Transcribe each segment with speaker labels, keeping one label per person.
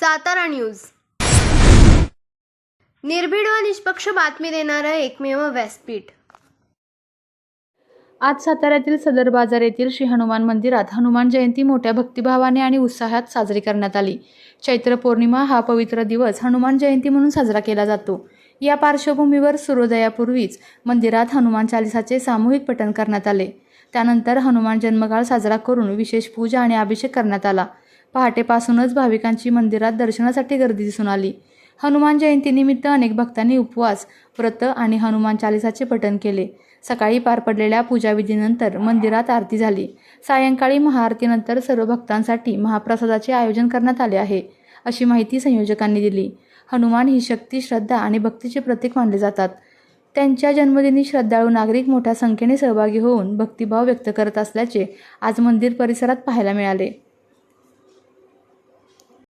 Speaker 1: Satara news. निर्भीड व निष्पक्ष बातमी देणारं एकमेव व्यासपीठ.
Speaker 2: आज साताऱ्यातील सदर बाजार येथील श्री हनुमान मंदिरात हनुमान जयंती मोठ्या भक्तिभावाने आणि उत्साहात साजरी करण्यात आली. चैत्र पौर्णिमा हा पवित्र दिवस हनुमान जयंती म्हणून साजरा केला जातो. या पार्श्वभूमीवर सूर्योदयापूर्वीच मंदिरात हनुमान चालिसाचे सामूहिक पठण करण्यात आले. त्यानंतर हनुमान जन्मकाळ साजरा करून विशेष पूजा आणि अभिषेक करण्यात आला. पहाटेपासूनच भाविकांची मंदिरात दर्शनासाठी गर्दी दिसून आली. हनुमान जयंतीनिमित्त अनेक भक्तांनी उपवास व्रत आणि हनुमान चालिसाचे पठण केले. सकाळी पार पडलेल्या पूजाविधीनंतर मंदिरात आरती झाली. सायंकाळी महाआरतीनंतर सर्व भक्तांसाठी महाप्रसादाचे आयोजन करण्यात आले आहे अशी माहिती संयोजकांनी दिली. हनुमान ही शक्ती श्रद्धा आणि भक्तीचे प्रतीक मानले जातात. त्यांच्या जन्मदिनी श्रद्धाळू नागरिक मोठ्या संख्येने सहभागी होऊन भक्तिभाव व्यक्त करत असल्याचे आज मंदिर परिसरात पाहायला मिळाले.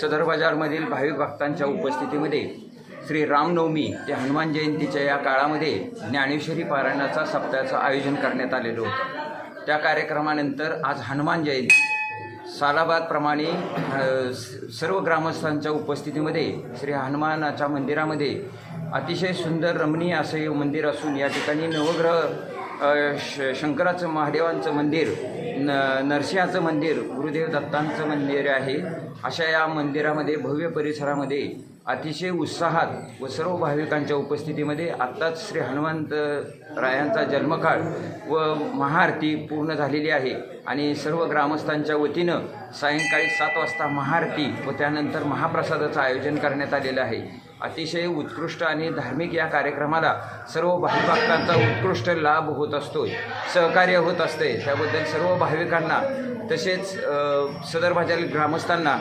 Speaker 3: सदर बाजारमधील भाविक भक्तांच्या उपस्थितीमध्ये श्री रामनवमी ते हनुमान जयंतीच्या या काळामध्ये ज्ञानेश्वरी पारायणाचा सप्ताहाचं आयोजन करण्यात आलेलं होतं. त्या कार्यक्रमानंतर आज हनुमान जयंती. सालाबादप्रमाणे स- सर्व ग्रामस्थांच्या उपस्थितीमध्ये श्री हनुमानाच्या मंदिरामध्ये अतिशय सुंदर रमणीय असं हे मंदिर असून या ठिकाणी नवग्रह श शंकराचं महादेवांचं मंदिर न नरसिंहाचं मंदिर गुरुदेव दत्तांचं मंदिर आहे. अशा या मंदिरामध्ये भव्य परिसरामध्ये अतिशय उत्साहात व सर्व भाविकांच्या उपस्थितीमध्ये आत्ताच श्री हनुमंत रायांचा जन्मकाळ व महाआरती पूर्ण झालेली आहे. आणि सर्व ग्रामस्थांच्या वतीनं सायंकाळी सात वाजता महाआरती व त्यानंतर महाप्रसादाचं आयोजन करण्यात आलेलं आहे. अतिशय उत्कृष्ट आणि धार्मिक या कार्यक्रमाला सर्व भाविभक्तांचा उत्कृष्ट लाभ होत असतो सहकार्य होत असते त्याबद्दल सर्व भा भाविकांना तसेच सदर भाज्यातील ग्रामस्थांना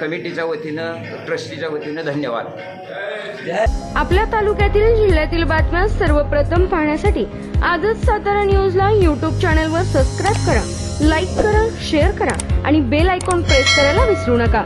Speaker 3: कमिटीच्या वतीनं ट्रस्टीच्या वतीनं धन्यवाद.
Speaker 4: आपल्या तालुक्यातील जिल्ह्यातील बातम्या सर्वप्रथम पाहण्यासाठी आजच सातारा न्यूजला यूट्यूब चॅनलवर सबस्क्राईब करा लाईक करा शेअर करा आणि बेल आयकॉन प्रेस करायला विसरू नका.